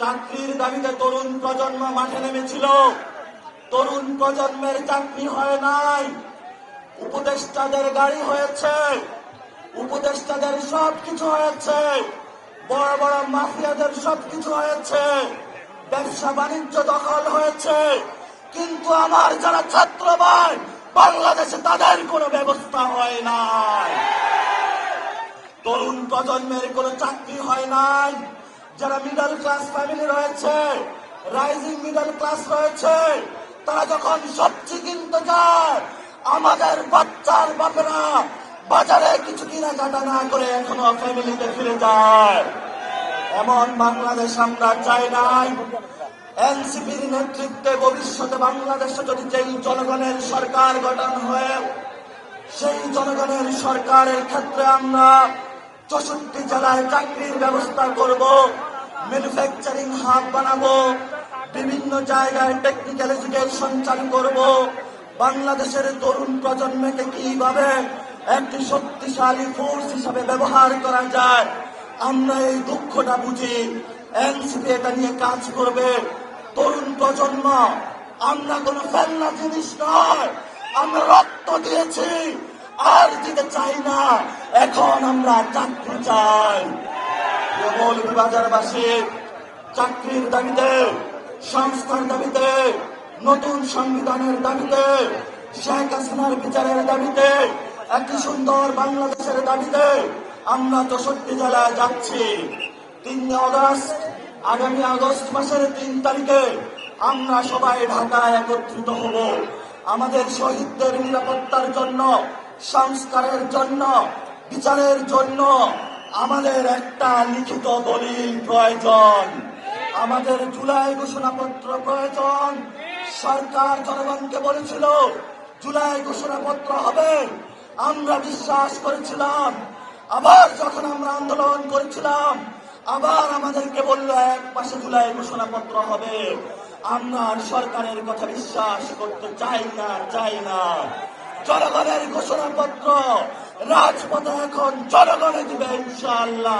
চাকরির দাবিতে তরুণ প্রজন্ম মাঠে নেমেছিল। তরুণ প্রজন্মের চাকরি হয় নাই। উপদেষ্টাদের গাড়ি হয়েছে। উপদেষ্টাদের সব কিছু হয়েছে। বড় বড় মাফিয়াদের সব কিছু হয়েছে। ব্যবসা বাণিজ্য দখল হয়েছে। কিন্তু আমার যারা ছাত্র ভাই বাংলাদেশে তাদের কোনো ব্যবস্থা হয় নাই। তরুণ প্রজন্মের কোনো চাকরি হয় নাই। যারা মিডল ক্লাস ফ্যামিলি রয়েছে রাইজিং মিডল ক্লাস রয়েছে, তারা যখন সবজি কিনতে যায়, আমাদের বাচ্চার বাপেরা বাজারে কিছু কেনাকাটা না করে এখনও ফ্যামিলিতে ফিরে যায়। এমন বাংলাদেশ আমরা চাই নাই। এনসিপির নেতৃত্বে ভবিষ্যতে বাংলাদেশে যদি যেই জনগণের সরকার গঠন হয়ে, সেই জনগণের সরকারের ক্ষেত্রে আমরা চৌষট্টি জেলায় চাকরির ব্যবস্থা করব। ম্যানুফ্যাকচারিং হাব বানাবো, বিভিন্ন জায়গায় টেকনিক্যাল এডুকেশন চালু করব। বাংলাদেশের তরুণ প্রজন্মকে কীভাবে একটি শক্তিশালী ফোর্স হিসাবে ব্যবহার করা যায়, আমরা এই দুঃখটা বুঝি। এনসিপি এটা নিয়ে কাজ করবে। তরুণ প্রজন্ম, আমরা কোনো ফেলনা জিনিস নয়, আমরা রক্ত দিয়েছি, আর দিতে চাই না। এখন আমরা চাকরি চাই। বাজারবাসী, চাকরির দাবিতে সংস্কার দাবিতে, নতুন সংবিধানের দাবিতে, শেখ হাসিনার বিচারের দাবিতে একটি সুন্দর বাংলাদেশের দাবিতে আমরা চৌষট্টি জেলায় যাচ্ছি। তিন আগস্ট, আগামী আগস্ট মাসের তিন তারিখে আমরা সবাই ঢাকায় একত্রিত হব। আমাদের শহীদদের নিরাপত্তার জন্য, সংস্কারের জন্য, বিচারের জন্য আমাদের একটা লিখিত দলিল প্রয়োজন। আমাদের জুলাই ঘোষণাপত্র প্রয়োজন। সরকার জনগণকে বলেছিল, জুলাই ঘোষণাপত্র হবে। আমরা বিশ্বাস করেছিলাম। আবার যখন আমরা আন্দোলন করেছিলাম, আবার আমাদেরকে বলল, এক মাসে জুলাই ঘোষণাপত্র হবে। আমরা সরকারের কথা বিশ্বাস করতে চাই না চাই না। জনগণের ঘোষণাপত্র রাজপথে এখন জনগণে দিবে ইনশাআল্লাহ।